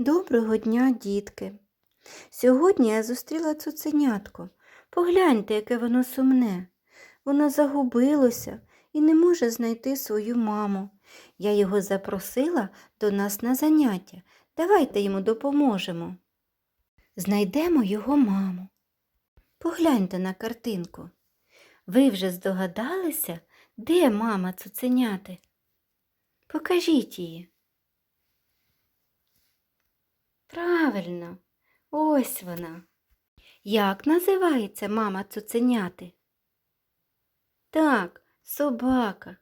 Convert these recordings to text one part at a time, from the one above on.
Доброго дня, дітки. Сьогодні я зустріла цуценятко. Погляньте, яке воно сумне. Воно загубилося і не може знайти свою маму. Я його запросила до нас на заняття. Давайте йому допоможемо. Знайдемо його маму. Погляньте на картинку. Ви вже здогадалися, де мама цуценяти? Покажіть її. Правильно, ось вона. Як називається мама цуценяти? Так, собака.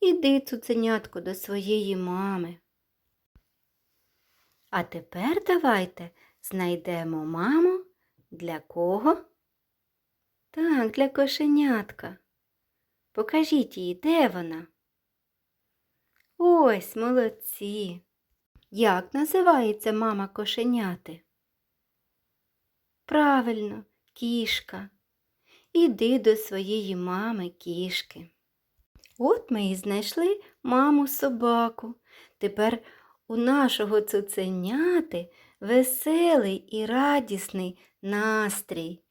Іди, цуценятко, до своєї мами. А тепер давайте знайдемо маму для кого? Так, для кошенятка. Покажіть її, де вона? Ось молодці. Як називається мама кошеняти? Правильно, кішка. Іди до своєї мами кішки. От ми і знайшли маму собаку. Тепер у нашого цуценяти веселий і радісний настрій.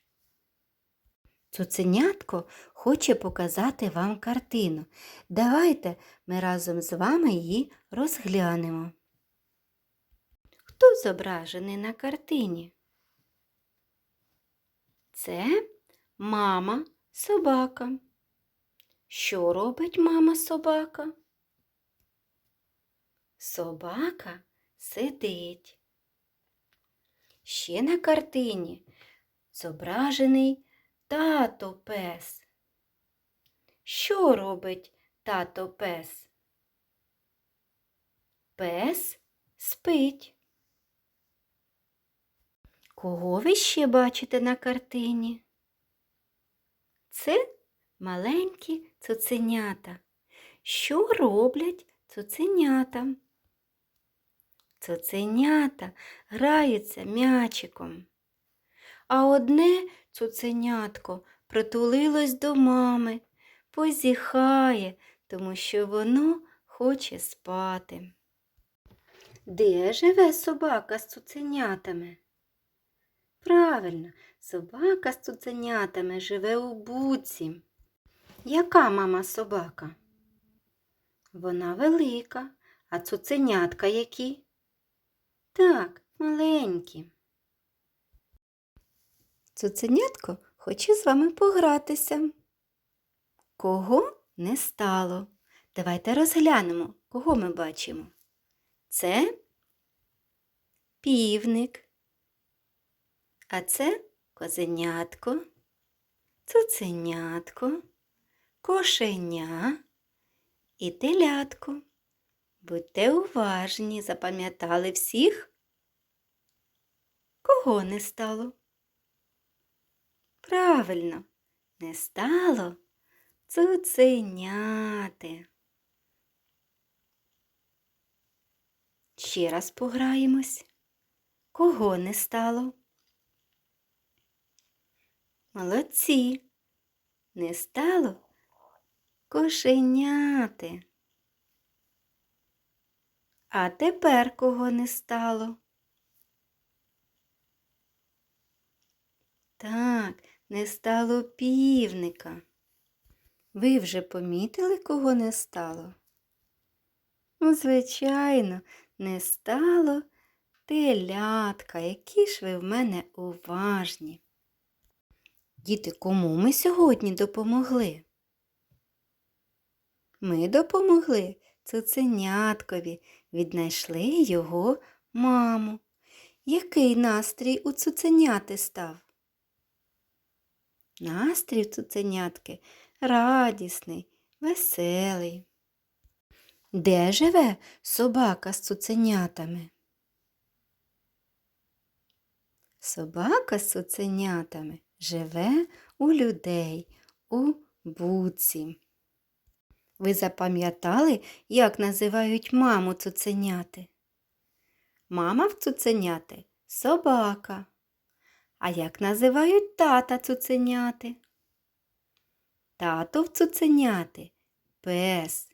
Цуценятко хоче показати вам картину. Давайте ми разом з вами її розглянемо. Хто зображений на картині? Це мама собака. Що робить мама собака? Собака сидить. Ще на картині зображений тато пес. Що робить тато пес? Пес спить. Кого ви ще бачите на картині? Це маленькі цуценята. Що роблять цуценята? Цуценята граються м'ячиком. А одне цуценятко притулилось до мами, позіхає, тому що воно хоче спати. Де живе собака з цуценятами? Правильно, собака з цуценятами живе у буці. Яка мама собака? Вона велика, а цуценятка які? Так, маленькі. Цуценятко хоче з вами погратися. Кого не стало? Давайте розглянемо, кого ми бачимо. Це півник. А це козенятко, цуценятко, кошеня і телятко. Будьте уважні, запам'ятали всіх? Кого не стало? Правильно, не стало цуценяти. Ще раз пограємось. Кого не стало? Молодці. Не стало кошеняти. А тепер кого не стало? Так, не стало півника. Ви вже помітили, кого не стало? Ну, звичайно, не стало телятка, які ж ви в мене уважні. Діти, кому ми сьогодні допомогли? Ми допомогли цуценяткові, віднайшли його маму. Який настрій у цуценяти став? Настрій цуценятки радісний, веселий. Де живе собака з цуценятами? Собака з цуценятами живе у людей у буці. Ви запам'ятали, як називають маму цуценяти? Мама в цуценяти собака. А як називають тата цуценяти? Тато в цуценяти пес.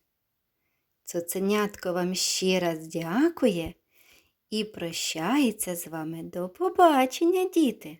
Цуценятко вам ще раз дякує і прощається з вами до побачення, діти!